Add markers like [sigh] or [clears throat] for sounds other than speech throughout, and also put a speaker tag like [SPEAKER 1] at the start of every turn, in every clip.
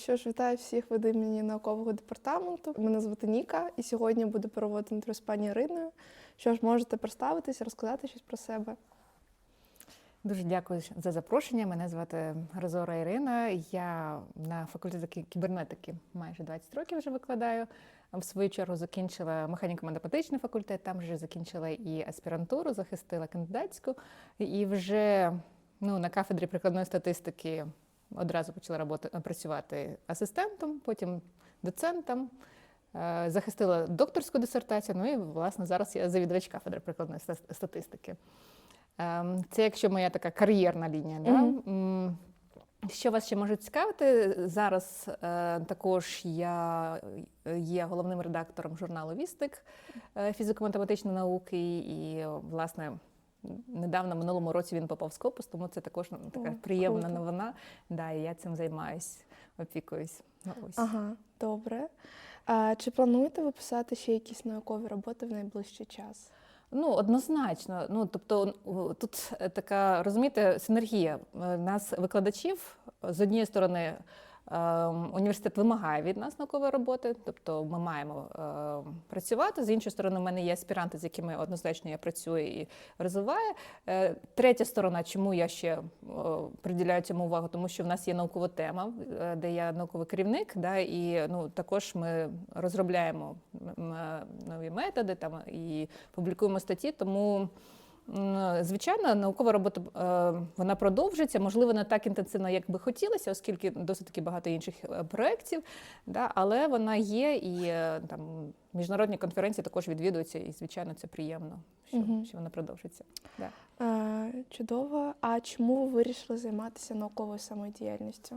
[SPEAKER 1] Що ж, вітаю всіх від імені наукового департаменту. Мене звати Ніка, і сьогодні буду проводити інтерв'ю з пані Іриною. Що ж, можете представитися, розказати щось про себе.
[SPEAKER 2] Дуже дякую за запрошення. Мене звати Грозора Ірина. Я на факультеті кібернетики майже 20 років вже викладаю. В свою чергу закінчила механіко-математичний факультет, там вже закінчила і аспірантуру, захистила кандидатську. І вже ну, на кафедрі прикладної статистики одразу почала роботи, працювати асистентом, потім доцентом. Е, Захистила докторську дисертацію. Ну і власне зараз я завідувач кафедри прикладної статистики. Ем, Це якщо моя така кар'єрна лінія. Да?
[SPEAKER 1] Мгм.
[SPEAKER 2] М, Що вас ще може цікавити? Зараз е, також я е, є головним редактором журналу Вістик е, фізико-математичної науки, і, власне, недавно минулому році він попав в скопус, тому це також ну, така
[SPEAKER 1] О,
[SPEAKER 2] приємна
[SPEAKER 1] круто.
[SPEAKER 2] новина. Да, і я цим займаюсь, опікуюсь. Ну, ось.
[SPEAKER 1] Ага, добре. А, чи плануєте ви писати ще якісь наукові роботи в найближчий час?
[SPEAKER 2] Ну, однозначно. Ну, тобто, тут е, така, розумієте, синергія. Е, Нас, викладачів, з однієї сторони, університет вимагає від нас наукової роботи, тобто ми маємо е, працювати. З іншої сторони, в мене є аспіранти, з якими однозначно я працюю і розвиваю. Е, Третя сторона, чому я ще приділяю цьому увагу, тому що в нас є наукова тема, е, де я науковий керівник, да, і ну, також ми розробляємо нові методи там, і публікуємо статті, тому. М, Звичайно, наукова робота е, вона продовжиться, можливо, не так інтенсивно, як би хотілося, оскільки досить таки багато інших е, проєктів, да, але вона є, і е, там міжнародні конференції також відвідуються, і звичайно, це приємно, що,
[SPEAKER 1] Мгм.
[SPEAKER 2] що вона продовжиться. Да.
[SPEAKER 1] А, чудово. А чому ви вирішили займатися науковою самодіяльністю?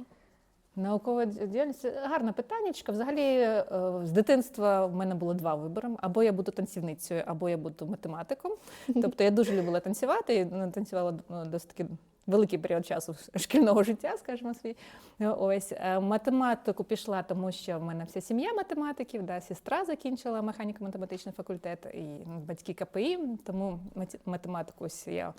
[SPEAKER 2] Наукова діяльність гарне питаннячко. Взагалі, е, з дитинства в мене було два вибори: або я буду танцівницею, або я буду математиком. [laughs] Тобто я дуже любила танцювати, і ну, танцювала ну, досить таки великий період часу шкільного життя, скажімо свій. Е, Ось е, математику пішла, тому що в мене вся сім'я математиків, да, сестра закінчила механіко-математичний факультет і ну, батьки КПІ, тому мат- математику ось я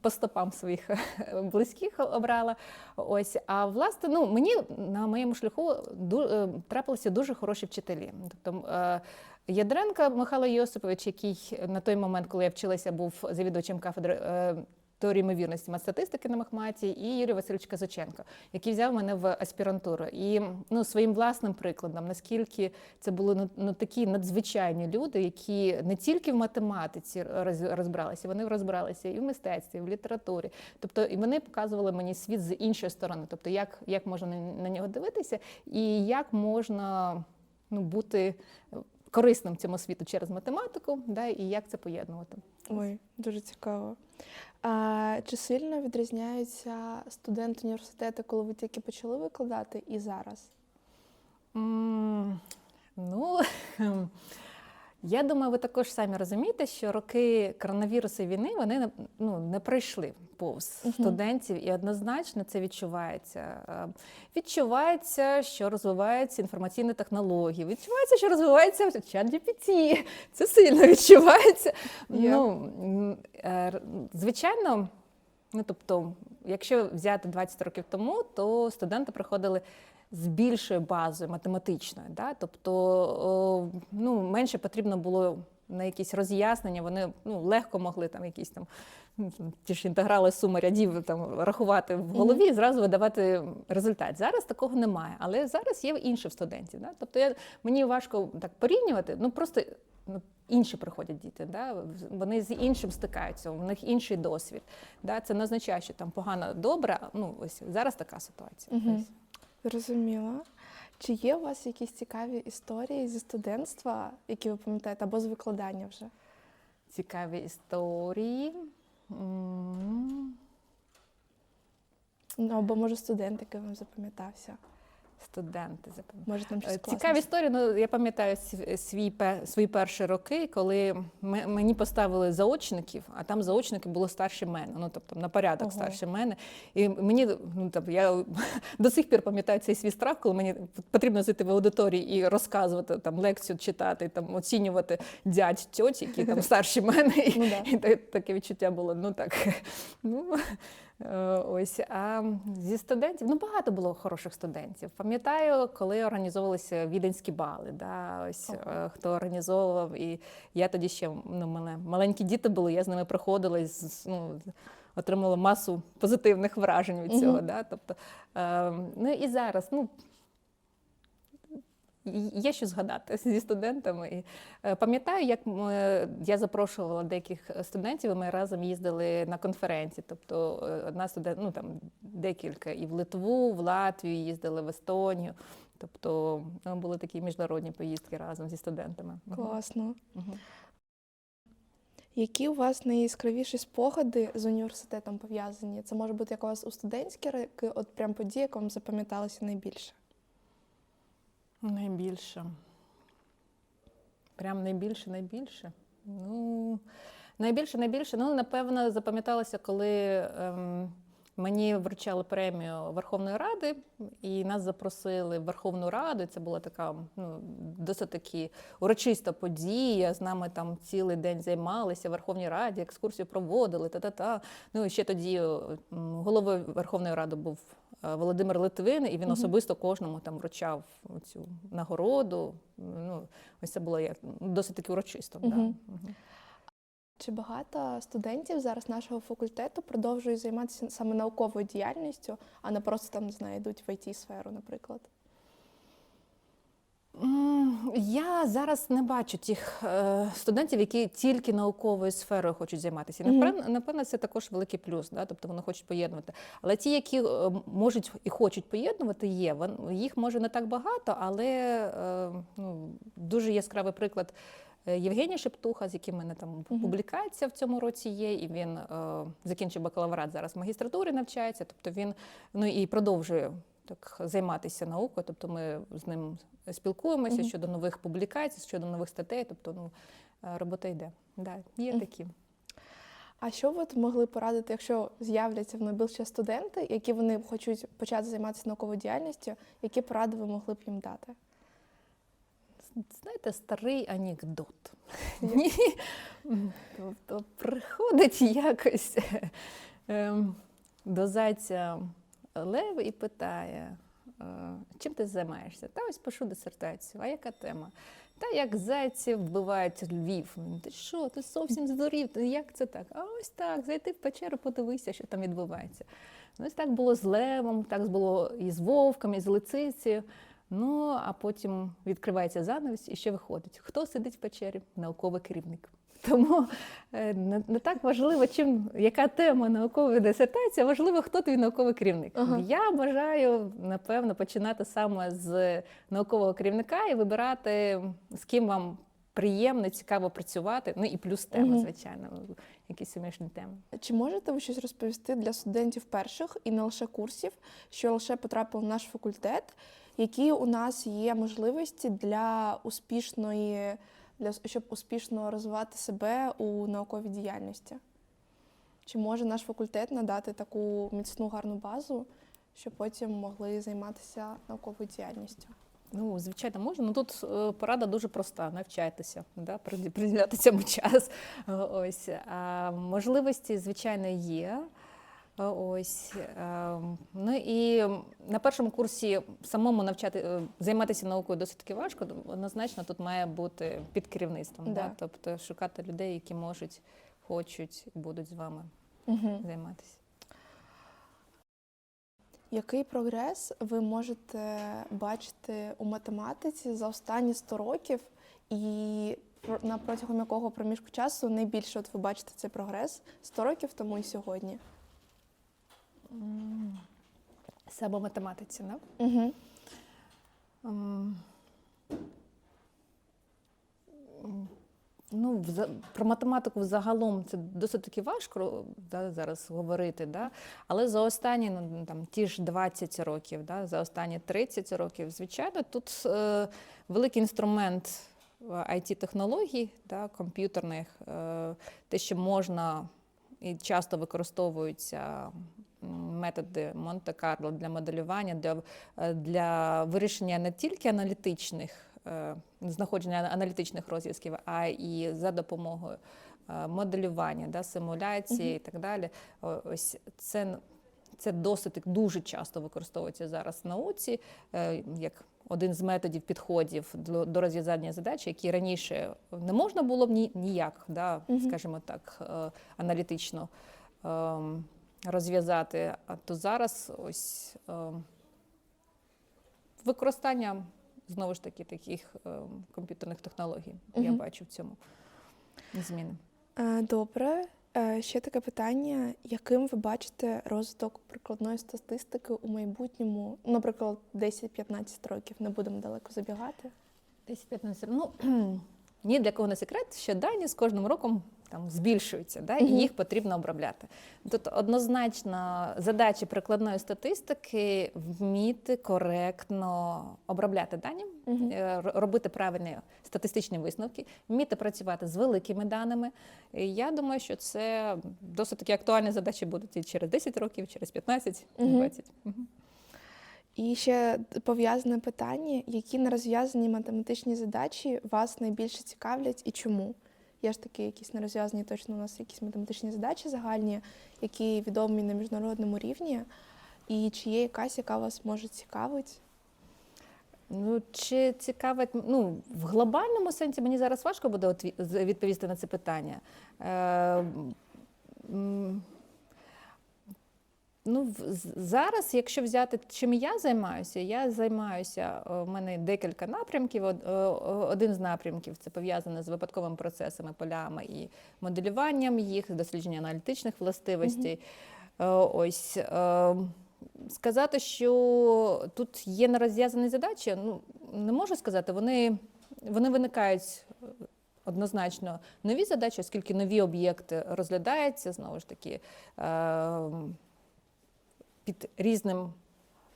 [SPEAKER 2] по стопам своїх [laughs] близьких обрала. Ось, а власне, ну мені на моєму шляху е, трапилися дуже хороші вчителі. Тобто Ядренка Михайло Йосипович, який на той момент, коли я вчилася, був завідувачем кафедри. Теорії ймовірності матстатистики на Махматі і Юрій Васильович Казаченко, який взяв мене в аспірантуру. І ну, своїм власним прикладом, наскільки це були ну, ну, такі надзвичайні люди, які не тільки в математиці роз- розбиралися, вони розбиралися і в мистецтві, і в літературі. Тобто, і вони показували мені світ з іншої сторони, тобто, як, як можна на, на нього дивитися, і як можна ну, бути корисним цьому світу через математику, да, і як це поєднувати.
[SPEAKER 1] Ой, дуже цікаво. А, чи сильно відрізняються студенти університету, коли ви тільки почали викладати, і зараз?
[SPEAKER 2] Mm, Ну, [laughs] я думаю, ви також самі розумієте, що роки коронавірусу і війни вони ну, не пройшли повз
[SPEAKER 1] Мгм.
[SPEAKER 2] студентів, і однозначно це відчувається. Відчувається, що розвиваються інформаційні технології, відчувається, що розвивається чат GPT. Це сильно відчувається.
[SPEAKER 1] Є.
[SPEAKER 2] Ну, е, звичайно, ну тобто, якщо взяти 20 років тому, то студенти приходили з більшою базою математичною. Да? Тобто ну, менше потрібно було на якісь роз'яснення, вони ну, легко могли там якісь там ну, ті ж інтеграли суми рядів там, рахувати в голові і зразу видавати результат. Зараз такого немає, але зараз є інші в студентів. Да? Тобто я, мені важко так порівнювати, ну просто ну, інші приходять діти, да? вони з іншим стикаються, у них інший досвід. Да? Це не означає, що там погано добре. Ну, ось зараз така ситуація.
[SPEAKER 1] Мгм.
[SPEAKER 2] Ось.
[SPEAKER 1] Зрозуміла. Чи є у вас якісь цікаві історії зі студентства, які ви пам'ятаєте, або з викладання вже?
[SPEAKER 2] Цікаві історії.
[SPEAKER 1] Ну, або може студент, який вам запам'ятався?
[SPEAKER 2] Студенти.
[SPEAKER 1] Може там щось
[SPEAKER 2] Е. Цікаві історії. Ну я пам'ятаю свій пе- свої перші роки, коли м- мені поставили заочників, а там заочники були старші мене. Ну тобто на порядок
[SPEAKER 1] Ого.
[SPEAKER 2] старші мене. І мені ну там я [laughs] до сих пір пам'ятаю цей свій страх, коли мені потрібно зайти в аудиторії і розказувати там лекцію, читати, там оцінювати дядь, тьоті, які там [laughs] старші мене. І,
[SPEAKER 1] Ну, да.
[SPEAKER 2] і та- таке відчуття було. Ну так [laughs] ну Е, Ось а зі студентів ну багато було хороших студентів. Пам'ятаю, коли організовувалися віденські бали. Да, ось
[SPEAKER 1] Ого.
[SPEAKER 2] е, хто організовував, і я тоді ще ну, мене маленькі діти були. Я з ними приходила і з- ну, отримала масу позитивних вражень від цього.
[SPEAKER 1] Мгм.
[SPEAKER 2] Да, тобто, е, ну і зараз, ну. Є що згадати зі студентами. І, е, Пам'ятаю, як ми, я запрошувала деяких студентів, і ми разом їздили на конференції. Тобто е, одна студент, ну там декілька, і в Литву, в Латвію їздили, в Естонію. Тобто ну, були такі міжнародні поїздки разом зі студентами.
[SPEAKER 1] Класно.
[SPEAKER 2] Мгм.
[SPEAKER 1] Які у вас найяскравіші спогади з університетом пов'язані? Це може бути як у вас у студентські роки, от прям події, як вам запам'яталося найбільше?
[SPEAKER 2] Найбільше. Прям найбільше, найбільше. Ну, найбільше, найбільше. Ну, напевно, запам'яталося, коли ем, мені вручали премію Верховної Ради, і нас запросили в Верховну Раду. Це була така ну, досить таки урочиста подія. З нами там цілий день займалися в Верховній Раді, екскурсію проводили, та-та-та. Ну і ще тоді головою Верховної Ради був Володимир Литвин, і він особисто кожному там вручав цю нагороду. Ну, ось це було як досить таки урочисто. Да.
[SPEAKER 1] Мгм. Чи багато студентів зараз нашого факультету продовжують займатися саме науковою діяльністю, а не просто там не знаю, йдуть в it сферу наприклад?
[SPEAKER 2] Я зараз не бачу тих е, студентів, які тільки науковою сферою хочуть займатися. Напевно, напевно, це також великий плюс, да? тобто вони хочуть поєднувати. Але ті, які е, можуть і хочуть поєднувати, є. Їх може не так багато, але е, ну, дуже яскравий приклад. Євгеній Шептуха, з яким мене там публікація в цьому році є, і він закінчив бакалаврат зараз в магістратурі навчається. Тобто він ну і продовжує так займатися наукою. Тобто ми з ним спілкуємося
[SPEAKER 1] Мгм.
[SPEAKER 2] щодо нових публікацій, щодо нових статей. Тобто, ну е, робота йде. Да, є
[SPEAKER 1] Мгм.
[SPEAKER 2] такі.
[SPEAKER 1] А що ви могли порадити, якщо з'являться в найближчі студенти, які вони хочуть почати займатися науковою діяльністю, які поради ви могли б їм дати?
[SPEAKER 2] Знаєте, старий анекдот. Ні. Тобто приходить якось ем, до зайця лев і питає, е, чим ти займаєшся? Та ось пишу дисертацію. А яка тема? Та як зайці вбивають львів. Ти що, ти зовсім здурів? Як це так? А ось так, зайти в печеру, подивися, що там відбувається. Ну, ось так було з левом, так було і з вовком, і з лицицею. Ну, а потім відкривається занавіс і ще виходить. Хто сидить в печері? Науковий керівник. Тому е, не, так важливо, чим яка тема наукової дисертації, а важливо, хто твій науковий керівник.
[SPEAKER 1] Ага.
[SPEAKER 2] Я бажаю, напевно, починати саме з наукового керівника і вибирати, з ким вам приємно, цікаво працювати. Ну і плюс тема, звичайно, якісь сумішні теми.
[SPEAKER 1] Чи можете ви щось розповісти для студентів перших і не лише курсів, що лише потрапили в наш факультет, які у нас є можливості для успішної, для щоб успішно розвивати себе у науковій діяльності? Чи може наш факультет надати таку міцну гарну базу, щоб потім могли займатися науковою діяльністю?
[SPEAKER 2] Ну, звичайно, можна. Ну тут е, порада дуже проста: навчайтеся, да, приді- приділяти цьому час. Е, Ось можливості, звичайно, є. Е, Ось е, ну і на першому курсі самому навчати е, займатися наукою досить таки важко. Однозначно, тут має бути під керівництвом. Да.
[SPEAKER 1] Да.
[SPEAKER 2] Тобто шукати людей, які можуть, хочуть і будуть з вами
[SPEAKER 1] Угу.
[SPEAKER 2] займатися.
[SPEAKER 1] Який прогрес ви можете бачити у математиці за останні 100 років, і на протягом якого проміжку часу найбільше от ви бачите цей прогрес 100 років тому і сьогодні?
[SPEAKER 2] Саме математиці, да?
[SPEAKER 1] Угу.
[SPEAKER 2] Ну, про математику взагалом це досить таки важко да, зараз говорити, да? але за останні ну, там, ті ж 20 років, да, за останні 30 років, звичайно, тут е, великий інструмент IT-технологій, да, комп'ютерних, е, те, що можна і часто використовуються м, методи Монте-Карло для моделювання, для е, для вирішення не тільки аналітичних е, знаходження аналітичних розв'язків, а і за допомогою е, моделювання, да, симуляції
[SPEAKER 1] Мгм.
[SPEAKER 2] і так далі. Ось це це досить дуже часто використовується зараз в науці як один з методів підходів до, до розв'язання задач, які раніше не можна було б ні, ніяк, да,
[SPEAKER 1] Мгм.
[SPEAKER 2] скажімо так, аналітично ем, розв'язати. А то зараз ось ем, використання знову ж таки таких ем, комп'ютерних технологій. Я бачу в цьому зміни.
[SPEAKER 1] Е, Добре. Е, Ще таке питання: яким ви бачите розвиток прикладної статистики у майбутньому? Наприклад, 10-15 років не будемо далеко забігати.
[SPEAKER 2] 10-15. Ну [clears throat] ні для кого не секрет, що дані з кожним роком там збільшуються, да, і їх потрібно обробляти. Тут однозначно задача прикладної статистики вміти коректно обробляти дані, е, робити правильні статистичні висновки, вміти працювати з великими даними. І я думаю, що це досить таки актуальні задачі будуть і через 10 років, через 15,
[SPEAKER 1] Мгм.
[SPEAKER 2] 20. Мгм.
[SPEAKER 1] І ще пов'язане питання: які нерозв'язані математичні задачі вас найбільше цікавлять і чому? Є ж такі якісь нерозв'язані, точно у нас якісь математичні задачі загальні, які відомі на міжнародному рівні. І чи є якась, яка вас може цікавить?
[SPEAKER 2] Ну, чи цікавить, ну, в глобальному сенсі мені зараз важко буде відповісти на це питання. Е, ну, зараз, якщо взяти, чим я займаюся, я займаюся, е, в мене декілька напрямків. Е, Один з напрямків це пов'язане з випадковими процесами, полями і моделюванням їх, дослідження аналітичних властивостей. Е, Ось. е, Сказати, що тут є нерозв'язані задачі, ну не можу сказати. Вони, вони виникають однозначно нові задачі, оскільки нові об'єкти розглядаються знову ж таки е, під різним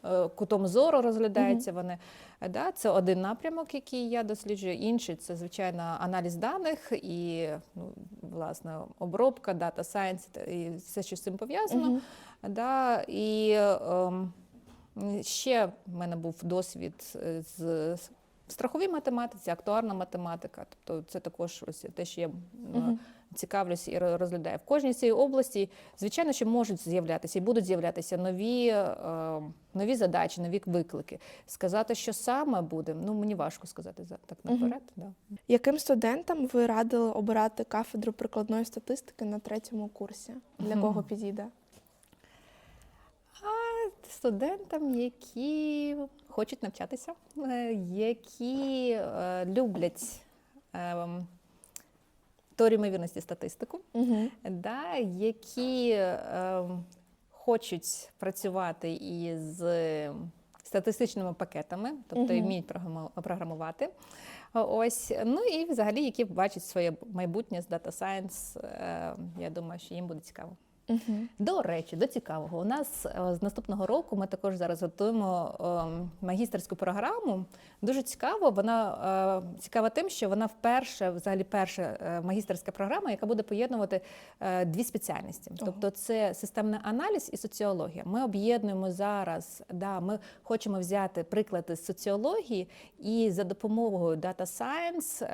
[SPEAKER 2] е, кутом зору розглядаються вони. Е, Да, це один напрямок, який я досліджую. Інший це звичайно аналіз даних і ну, власне обробка, дата сайенс і все, що з цим пов'язано.
[SPEAKER 1] Мгм.
[SPEAKER 2] Да, і ем, ще в мене був досвід е, з в страховій математиці, актуарна математика. Тобто це також ось те, що я м,
[SPEAKER 1] Мгм.
[SPEAKER 2] цікавлюся і ро- розглядаю. В кожній цій області, звичайно, що можуть з'являтися і будуть з'являтися нові, е, нові задачі, нові виклики. Сказати, що саме буде, ну мені важко сказати за- так наперед. Да.
[SPEAKER 1] Яким студентам ви радили обирати кафедру прикладної статистики на третьому курсі? Для кого підійде?
[SPEAKER 2] студентам, які хочуть навчатися, е, які е, люблять ем, теорію ймовірності статистику,
[SPEAKER 1] Угу.
[SPEAKER 2] да, які е, хочуть працювати із статистичними пакетами, тобто
[SPEAKER 1] угу.
[SPEAKER 2] вміють програмувати. Ось, ну і взагалі, які бачать своє майбутнє з Data Science, е, я думаю, що їм буде цікаво.
[SPEAKER 1] Угу.
[SPEAKER 2] До речі, до цікавого, у нас е, з наступного року ми також зараз готуємо ем, магістерську програму. Дуже цікаво. Вона е, цікава тим, що вона вперше, взагалі, перша е, магістерська програма, яка буде поєднувати дві спеціальності. Тобто, це системний аналіз і соціологія. Ми об'єднуємо зараз. Да, ми хочемо взяти приклади з соціології і за допомогою Data Science,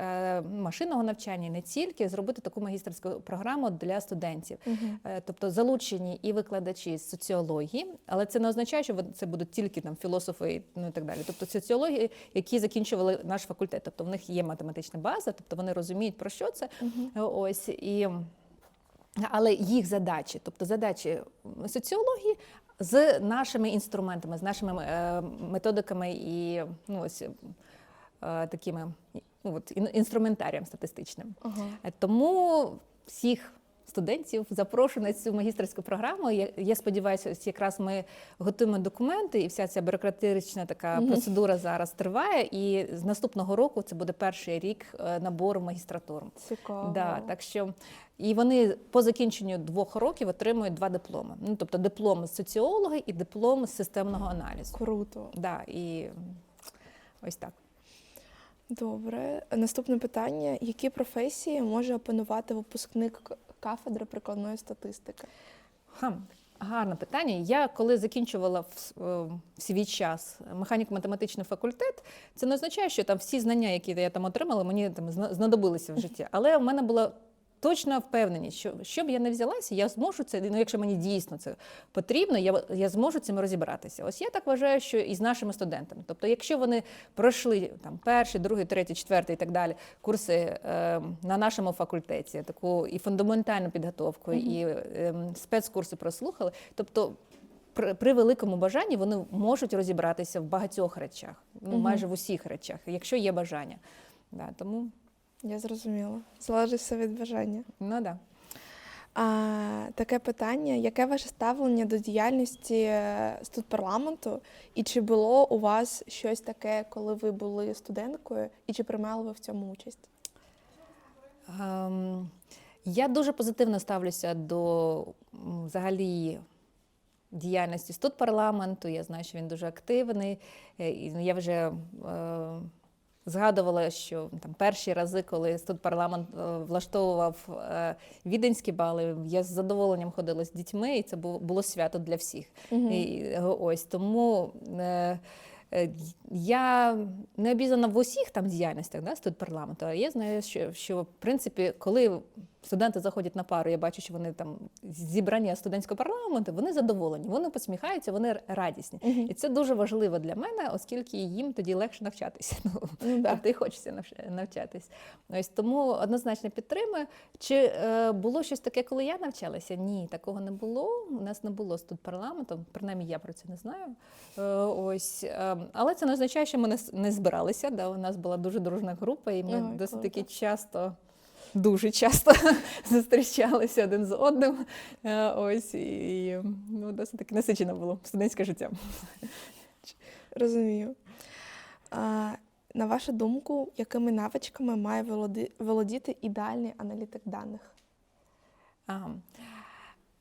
[SPEAKER 2] машинного навчання не тільки зробити таку магістерську програму для студентів.
[SPEAKER 1] Угу.
[SPEAKER 2] Тобто залучені і викладачі з соціології, але це не означає, що це будуть тільки там філософи ну, і так далі. Тобто соціології, які закінчували наш факультет, тобто в них є математична база, тобто вони розуміють про що це. Е, Ось і але їх задачі, тобто задачі соціології з нашими інструментами, з нашими е, методиками і ну ось е, такими ну, от, інструментарієм статистичним.
[SPEAKER 1] Ага.
[SPEAKER 2] Е, Тому всіх студентів запрошую на цю магістерську програму. Я, я сподіваюся, ось якраз ми готуємо документи, і вся ця бюрократична така
[SPEAKER 1] Мгм.
[SPEAKER 2] процедура зараз триває. І з наступного року це буде перший рік е, набору в магістратуру.
[SPEAKER 1] Цікаво.
[SPEAKER 2] Да, так що і вони по закінченню двох років отримують два дипломи. Ну тобто диплом з соціолога і диплом з системного аналізу.
[SPEAKER 1] Круто.
[SPEAKER 2] Да, і ось так.
[SPEAKER 1] Добре. Наступне питання: які професії може опанувати випускник к- кафедри прикладної статистики?
[SPEAKER 2] Ха, гарне питання. Я коли закінчувала в, е, в свій час механіко-математичний факультет, це не означає, що там всі знання, які я там отримала, мені там зна- знадобилися в житті. Але в мене була точно впевнені, що що б я не взялася, я зможу це. Ну, якщо мені дійсно це потрібно, я, я зможу цим розібратися. Ось я так вважаю, що і з нашими студентами. Тобто, якщо вони пройшли там перший, другий, третій, четвертий і так далі курси е, на нашому факультеті, таку і фундаментальну підготовку, і е, спецкурси прослухали, тобто. При, при великому бажанні вони можуть розібратися в багатьох речах, ну майже в усіх речах, якщо є бажання. Да, тому
[SPEAKER 1] Я зрозуміла. Залежить все від бажання.
[SPEAKER 2] ну да.
[SPEAKER 1] А, таке питання: яке ваше ставлення до діяльності е, студпарламенту? І чи було у вас щось таке, коли ви були студенткою, і чи приймали ви в цьому участь?
[SPEAKER 2] Ем, я дуже позитивно ставлюся до взагалі діяльності студпарламенту. Я знаю, що він дуже активний. Е, ну, Я вже е, згадувала, що там перші рази, коли студпарламент парламент влаштовував е, віденські бали, я з задоволенням ходила з дітьми, і це було, було свято для всіх. І, е, ось тому. Е, Е, Я не обізнана в усіх там діяльностях да, студпарламенту, але я знаю, що, що в принципі, коли студенти заходять на пару, я бачу, що вони там зібрання студентського парламенту, вони задоволені, вони посміхаються, вони радісні. І це дуже важливо для мене, оскільки їм тоді легше навчатися. [laughs] Ну,
[SPEAKER 1] Ну, да.
[SPEAKER 2] Тобто і хочеться навчатись. Ось тому однозначно підтримую. Чи е, було щось таке, коли я навчалася? Ні, такого не було. У нас не було тут парламенту, принаймні я про це не знаю. Е, ось, е, але це не означає, що ми не, не збиралися. Да? У нас була дуже дружна група, і ми
[SPEAKER 1] Ой,
[SPEAKER 2] досить таки часто. Дуже часто [laughs] зустрічалися один з одним. Е, Ось і, і ну, досить таки насичено було студентське життя.
[SPEAKER 1] Розумію. А, на вашу думку, якими навичками має володіти ідеальний аналітик даних?
[SPEAKER 2] Ага.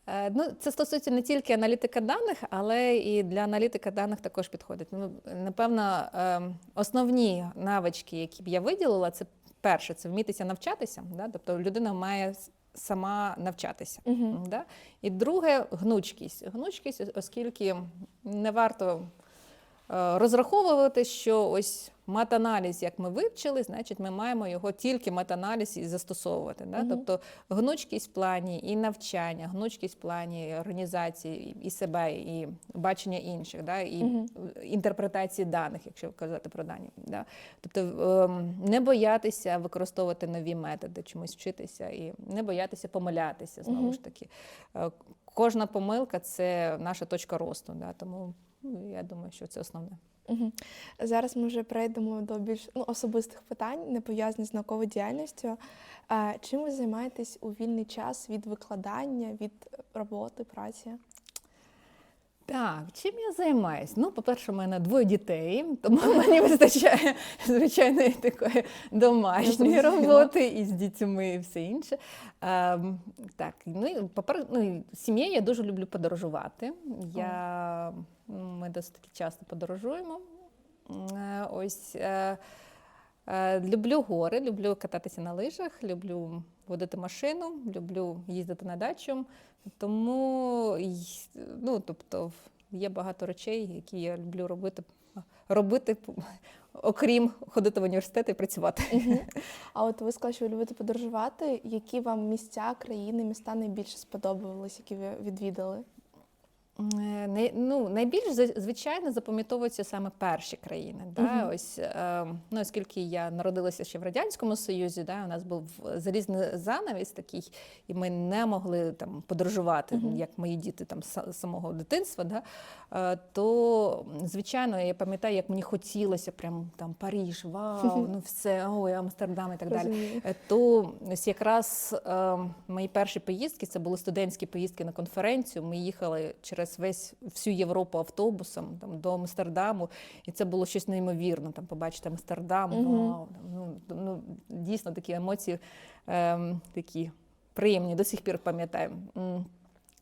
[SPEAKER 2] Е, Ну, це стосується не тільки аналітика даних, але і для аналітика даних також підходить. Ну, напевно, е, основні навички, які б я виділила, це перше, це вмітися навчатися. Да? Тобто людина має сама навчатися.
[SPEAKER 1] Угу.
[SPEAKER 2] Да? І друге гнучкість. Гнучкість, оскільки не варто розраховувати, що ось матаналіз, як ми вивчили, значить ми маємо його тільки матаналіз і застосовувати. Да?
[SPEAKER 1] Мгм.
[SPEAKER 2] Тобто гнучкість в плані і навчання, гнучкість в плані організації і себе, і бачення інших, да? і
[SPEAKER 1] Мгм.
[SPEAKER 2] інтерпретації даних, якщо казати про дані. Да? Тобто ем, не боятися використовувати нові методи, чомусь вчитися, і не боятися помилятися знову
[SPEAKER 1] Мгм.
[SPEAKER 2] ж таки. Е, Кожна помилка це наша точка росту. Да? Тому я думаю, що це основне.
[SPEAKER 1] Угу. Зараз ми вже перейдемо до більш ну, особистих питань, не пов'язаних з науковою діяльністю. Чим ви займаєтесь у вільний час від викладання, від роботи, праці?
[SPEAKER 2] Так, чим я займаюсь? Ну, по-перше, у мене двоє дітей, тому [laughs] мені вистачає звичайної такої домашньої роботи і з дітьми, і все інше. Ем, так, ну і попер... ну, сім'єю я дуже люблю подорожувати. Я... Ми досить таки часто подорожуємо. Е, Ось е, е, люблю гори, люблю кататися на лижах, люблю водити машину, люблю їздити на дачу. Тому ну, тобто, є багато речей, які я люблю робити, робити окрім ходити в університет і працювати.
[SPEAKER 1] А от ви сказали, що ви любите подорожувати. Які вам місця, країни, міста найбільше сподобались, які ви відвідали?
[SPEAKER 2] Е, ну, найбільш звичайно запам'ятовуються саме перші країни. Да?
[SPEAKER 1] Мгм.
[SPEAKER 2] Ось, е, ну, оскільки я народилася ще в Радянському Союзі, да? у нас був залізний занавіс такий, і ми не могли там подорожувати,
[SPEAKER 1] Мгм.
[SPEAKER 2] як мої діти там з самого дитинства. Да? Е, то, звичайно, я пам'ятаю, як мені хотілося прям там Паріж, вау, [laughs] ну все, ой, Амстердам і так далі. То ось якраз е, мої перші поїздки це були студентські поїздки на конференцію. Ми їхали через весь всю Європу автобусом там, до Амстердаму, і це було щось неймовірне. Там побачити Амстердам.
[SPEAKER 1] Мгм.
[SPEAKER 2] Вау, ну, ну, дійсно такі емоції е, такі приємні, до сих пір пам'ятаю.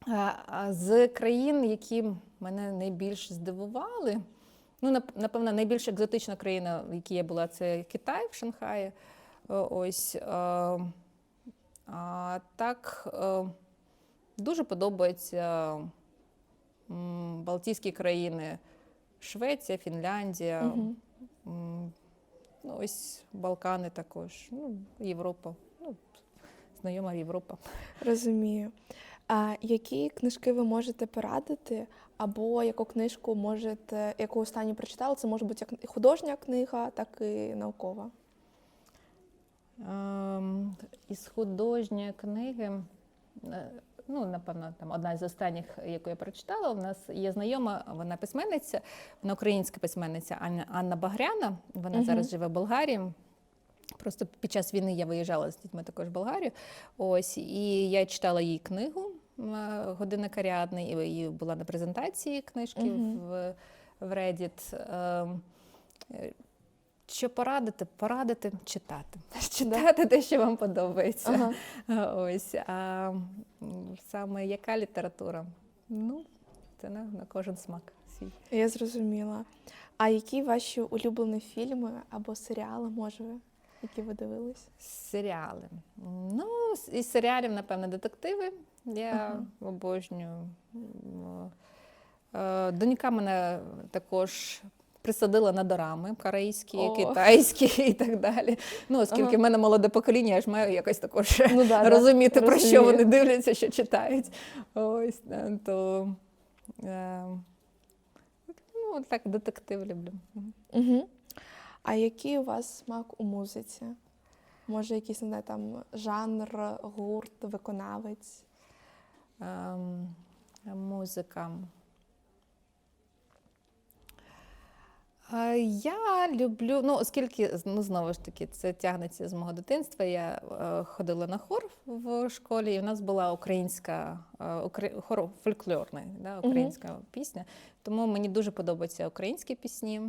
[SPEAKER 2] А, а з країн, які мене найбільш здивували, ну, напевно, найбільш екзотична країна, в якій я була, це Китай в Шанхаї. Ось. е, А так е, дуже подобаються м, Балтійські країни, Швеція, Фінляндія, ну, ось Балкани також, ну, Європа. Ну, знайома Європа.
[SPEAKER 1] Розумію. А які книжки ви можете порадити, або яку книжку можете, яку останню прочитали? Це може бути як художня книга, так і наукова.
[SPEAKER 2] Ем, із художньої книги, е, ну, напевно, там одна з останніх, яку я прочитала, у нас є знайома, вона письменниця, вона українська письменниця Анна, Анна Багряна. Вона
[SPEAKER 1] Мгм.
[SPEAKER 2] зараз живе в Болгарії. Просто під час війни я виїжджала з дітьми також в Болгарію. Ось, і я читала її книгу е, Година Каріадни, і була на презентації книжки
[SPEAKER 1] Мгм.
[SPEAKER 2] в, в Reddit. Що порадити? Порадити читати. [laughs] Читати те, що вам подобається.
[SPEAKER 1] Ага. [laughs]
[SPEAKER 2] Ось. А саме яка література? Ну, це на, на кожен смак свій.
[SPEAKER 1] Я зрозуміла. А які ваші улюблені фільми або серіали, може, які ви дивились?
[SPEAKER 2] Серіали. Ну, із серіалів, напевно, детективи. Я
[SPEAKER 1] Ага.
[SPEAKER 2] обожнюю. Е, Донька мене також. Присадила на дорами корейські,
[SPEAKER 1] О.
[SPEAKER 2] китайські [laughs] і так далі. Ну, оскільки
[SPEAKER 1] Ага.
[SPEAKER 2] в мене молоде покоління, я ж маю якось також
[SPEAKER 1] Ну, да, [laughs] да.
[SPEAKER 2] розуміти, про що вони дивляться, що читають. Ось е, то е, ну, так, детектив люблю.
[SPEAKER 1] Угу. А який у вас смак у музиці? Може, якийсь не знаю, там жанр, гурт, виконавець?
[SPEAKER 2] Ем, музика. Я люблю, ну, оскільки, ну, знову ж таки, це тягнеться з мого дитинства. Я е, ходила на хор в школі, і в нас була українська е, хор фольклорний, да, українська пісня. Тому мені дуже подобаються українські пісні.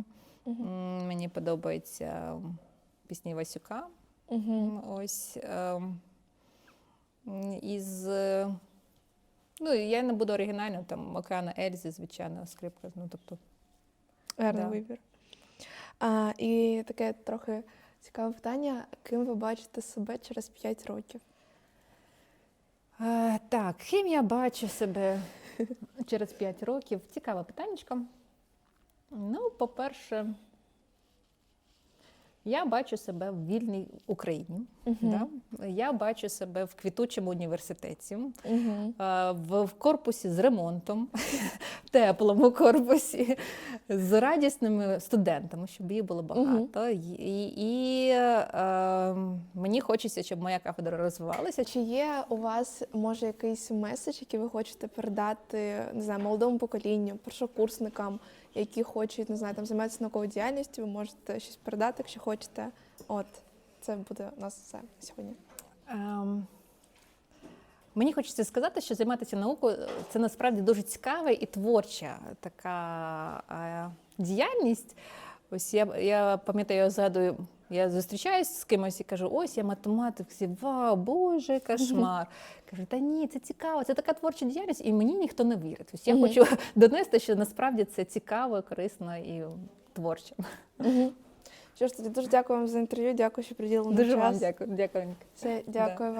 [SPEAKER 1] Угу.
[SPEAKER 2] М, Мені подобаються пісні Васюка.
[SPEAKER 1] Угу.
[SPEAKER 2] М, Ось ем, м, із. е, Ну, я не буду оригінальним, там Океана Ельзі, звичайно, скрипка. Ну, тобто,
[SPEAKER 1] Гарний
[SPEAKER 2] Да.
[SPEAKER 1] вибір. А, і таке трохи цікаве питання: ким ви бачите себе через 5 років?
[SPEAKER 2] Е, так, ким я бачу себе [laughs] через 5 років? Цікаве питаннячко. Ну, по-перше, я бачу себе в вільній Україні. Да? Я бачу себе в квітучому університеті.
[SPEAKER 1] Угу.
[SPEAKER 2] Е, в, в корпусі з ремонтом, [laughs] в теплому корпусі, з радісними студентами, щоб їх було багато. І, і, і е, мені хочеться, щоб моя кафедра розвивалася.
[SPEAKER 1] Чи є у вас може якийсь меседж, який ви хочете передати не знаю, молодому поколінню, першокурсникам, які хочуть не знаю, там займатися науковою діяльністю? Ви можете щось передати, якщо хочете. От це буде у нас все сьогодні.
[SPEAKER 2] Ем, Мені хочеться сказати, що займатися наукою це насправді дуже цікава і творча така е, діяльність. Ось я, я пам'ятаю, я згадую, я зустрічаюсь з кимось і кажу, ось я математик, всі вау, боже, кошмар. [laughs] Кажу, та ні, це цікаво, це така творча діяльність, і мені ніхто не вірить. Ось я хочу [laughs] донести, що насправді це цікаво, корисно і творче. [laughs]
[SPEAKER 1] Що ж тоді дуже дякую вам за інтерв'ю. Дякую, що приділили
[SPEAKER 2] Дуже вам дякую. Дякую.
[SPEAKER 1] Це дякую вам.